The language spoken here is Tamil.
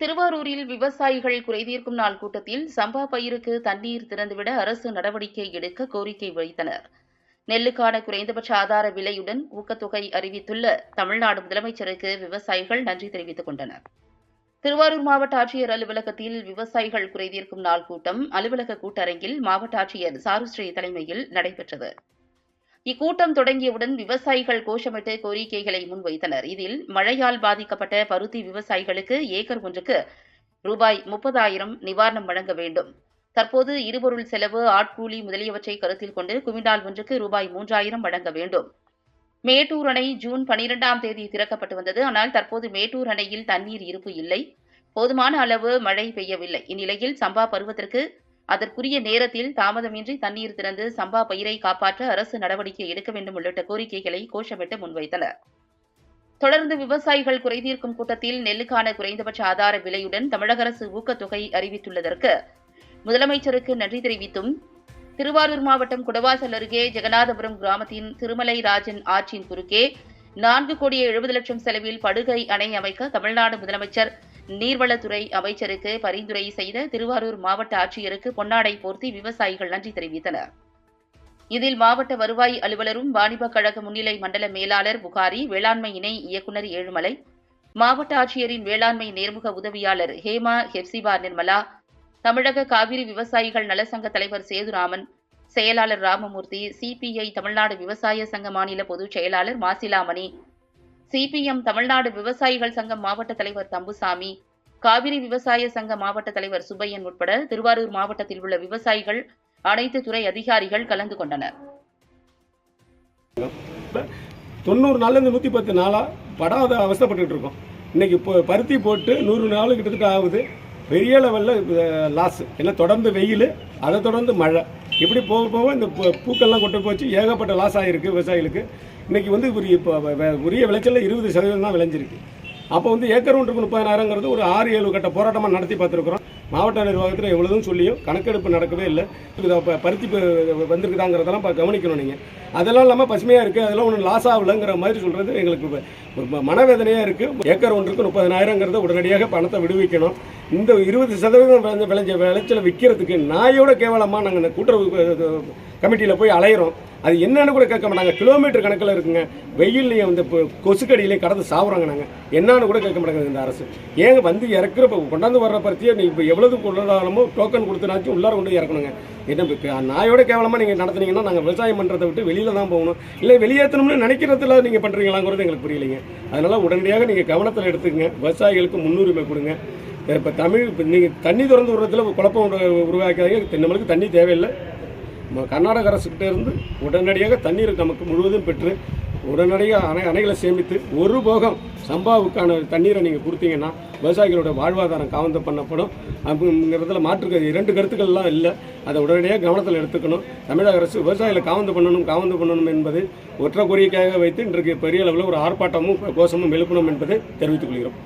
திருவாரூரில் விவசாயிகள் குறைதீர்க்கும் நாள் கூட்டத்தில் சம்பா பயிருக்கு தண்ணீர் திறந்துவிட அரசு நடவடிக்கை எடுக்க கோரிக்கை வைத்தனர். நெல்லுக்கான குறைந்தபட்ச ஆதார விலையுடன் ஊக்கத்தொகை அறிவித்துள்ள தமிழ்நாடு முதலமைச்சருக்கு விவசாயிகள் நன்றி தெரிவித்துக் கொண்டனர். திருவாரூர் மாவட்ட ஆட்சியர் அலுவலகத்தில் விவசாயிகள் குறைதீர்க்கும் நாள் கூட்டம் அலுவலக கூட்டரங்கில் மாவட்ட ஆட்சியர் சாருஸ்ரீ தலைமையில் நடைபெற்றது. இக்கூட்டம் தொடங்கியவுடன் விவசாயிகள் கோஷமிட்டு கோரிக்கைகளை முன்வைத்தனர். இதில் மழையால் பாதிக்கப்பட்ட பருத்தி விவசாயிகளுக்கு ஏக்கர் ஒன்றுக்கு ரூபாய் முப்பதாயிரம் நிவாரணம் வழங்க வேண்டும். தற்போது இருபொருள் செலவு ஆட்கூலி முதலியவற்றை கருத்தில் கொண்டு குவிண்டால் ஒன்றுக்கு ரூபாய் மூன்றாயிரம் வழங்க வேண்டும். மேட்டூர் அணை ஜூன் பனிரெண்டாம் தேதி திறக்கப்பட்டு வந்தது. ஆனால் தற்போது மேட்டூர் அணையில் தண்ணீர் இருப்பு இல்லை. போதுமான அளவு மழை பெய்யவில்லை. இந்நிலையில் சம்பா பருவத்திற்கு அதற்குரிய நேரத்தில் தாமதமின்றி தண்ணீர் திறந்து சம்பா பயிரை காப்பாற்ற அரசு நடவடிக்கை எடுக்க வேண்டும் உள்ளிட்ட கோரிக்கைகளை கோஷமிட்டு முன்வைத்தனர். தொடர்ந்து விவசாயிகள் குறைதீர்க்கும் கூட்டத்தில் நெல்லுக்கான குறைந்தபட்ச ஆதார விலையுடன் தமிழக அரசு ஊக்கத்தொகை அறிவித்துள்ளதற்கு முதலமைச்சருக்கு நன்றி தெரிவித்தும் திருவாரூர் மாவட்டம் குடவாசல் அருகே ஜெகநாதபுரம் கிராமத்தின் திருமலை ராஜன் ஆற்றின் குறுக்கே நான்கு கோடியே எழுபது லட்சம் செலவில் படுகை அணை அமைக்க தமிழ்நாடு முதலமைச்சர் நீர்வளத்துறை அமைச்சருக்கு பரிந்துரை செய்த திருவாரூர் மாவட்ட ஆட்சியருக்கு பொன்னாடை போர்த்தி விவசாயிகள் நன்றி தெரிவித்தனர். இதில் மாவட்ட வருவாய் அலுவலரும் வாணிப கழக முன்னிலை மண்டல மேலாளர் புகாரி வேளாண்மை இணை இயக்குநர் ஏழுமலை மாவட்ட ஆட்சியரின் வேளாண்மை நேர்முக உதவியாளர் ஹேமா ஹெப்சிபா நிர்மலா தமிழக காவிரி விவசாயிகள் நலசங்க தலைவர் சேதுராமன் செயலாளர் ராமமூர்த்தி சிபிஐ தமிழ்நாடு விவசாய சங்க மாநில பொதுச் செயலாளர் மாசிலாமணி சிபிஎம் தமிழ்நாடு விவசாயிகள் சங்கம் மாவட்ட தலைவர் தம்புசாமி காவிரி விவசாய சங்க மாவட்ட தலைவர் சுப்பையன் உட்பட திருவாரூர் மாவட்டத்தில் உள்ள விவசாயிகள் அனைத்து துறை அதிகாரிகள் கலந்து கொண்டனர். தொண்ணூறு நாள்லேருந்து நூற்றி பத்து நாளாக படாத அவஸ்தைப்பட்டுட்டு இருக்கோம். இன்னைக்கு இப்போ பருத்தி போட்டு நூறு நாள் கிட்டத்தட்ட ஆகுது. பெரிய லெவலில் லாஸ் ஏன்னா தொடர்ந்து வெயில் அதை தொடர்ந்து மழை. இப்படி போக போக இந்த பூ- பூக்கள்லாம் கொண்டு போச்சு. ஏகப்பட்ட லாஸ் ஆகிருக்கு விவசாயிகளுக்கு. இன்றைக்கி வந்து ஒரு இப்போ வ- உரிய விளைச்சலில் இருபது சதவீதம் தான் விளைஞ்சிருக்கு. அப்போ வந்து ஏக்கர் ஒன்றுக்கு முப்பதாயிரங்கிறது ஒரு ஆறு ஏழு கட்ட போராட்டமாக நடத்தி பார்த்துருக்குறோம். மாவட்ட நிர்வாகத்தில் எவ்வளோதும் சொல்லியும் கணக்கெடுப்பு நடக்கவே இல்லை. இப்போ பருத்தி வந்திருக்குதாங்கிறதெல்லாம் இப்போ கவனிக்கணும் நீங்கள் அதெல்லாம் இல்லாமல் பசுமையாக இருக்குது அதெல்லாம் ஒன்றும் லாஸ் ஆகலைங்கிற மாதிரி சொல்கிறது எங்களுக்கு மனவேதனையாக இருக்குது ஏக்கர் ஒன்றுக்கு முப்பதனாயிரங்கிறத உடனடியாக பணத்தை விடுவிக்கணும். இந்த இருபது சதவீதம் விளைஞ்ச விளைஞ்ச விளைச்சலை விற்கிறதுக்கு நாயோட கேவலமாக நாங்கள் இந்த கூட்டுறவு கமிட்டியில் போய் அலையிறோம். அது என்னன்னு கூட கேட்க மாட்டாங்க. கிலோமீட்டர் கணக்கில் இருக்குங்க. வெயில்லையும் இந்த கொசுக்கடியிலையும் கடந்து சாவுறாங்க நாங்கள் என்னன்னு கூட கேட்க மாட்டாங்க இந்த அரசு. ஏங்க வந்து இறக்குறப்ப கொண்டாந்து வர்ற பருத்தியை நீ இப்போ எவ்வளவு கொண்டாடாலுமோ டோக்கன் கொடுத்தனாச்சும் உள்ளார கொண்டு இறக்கணுங்க. என்ன நாயோட கேவலமாக நீங்கள் நடத்துனீங்கன்னா நாங்கள் விவசாயம் பண்ணுறதை விட்டு வெளியில் தான் போகணும். இல்லை வெளியேற்றணும்னு நினைக்கிறதுல நீங்கள் பண்ணுறீங்களாங்கிறது எங்களுக்கு புரியலைங்க. அதனால் உடனடியாக நீங்கள் கவனத்தில் எடுத்துக்கங்க. விவசாயிகளுக்கு முன்னுரிமை கொடுங்க. இப்போ தமிழ் இப்போ நீங்கள் தண்ணி திறந்து விடுறதுல குழப்பம் உருவாக்காதீங்க. நம்மளுக்கு தண்ணி தேவையில்லை. கர்நாடக அரசுக்கிட்டே இருந்து உடனடியாக தண்ணீர் நமக்கு முழுவதும் பெற்று உடனடியாக அணை அணைகளை சேமித்து ஒரு போகம் சம்பாவுக்கான தண்ணீரை நீங்கள் கொடுத்தீங்கன்னா விவசாயிகளோட வாழ்வாதாரம் காவந்து பண்ணப்படும். அப்படிங்கிறதுல மாற்று இரண்டு கருத்துக்கள்லாம் இல்லை. அதை உடனடியாக கவனத்தில் எடுத்துக்கணும். தமிழக அரசு விவசாயிகளை காவந்து பண்ணணும் காவந்து பண்ணணும் என்பது ஒற்றை கோரிக்கையாக வைத்து இன்றைக்கு பெரிய அளவில் ஒரு ஆர்ப்பாட்டமும் கோஷமும் எழுப்பணும் என்பதை தெரிவித்துக் கொள்கிறோம்.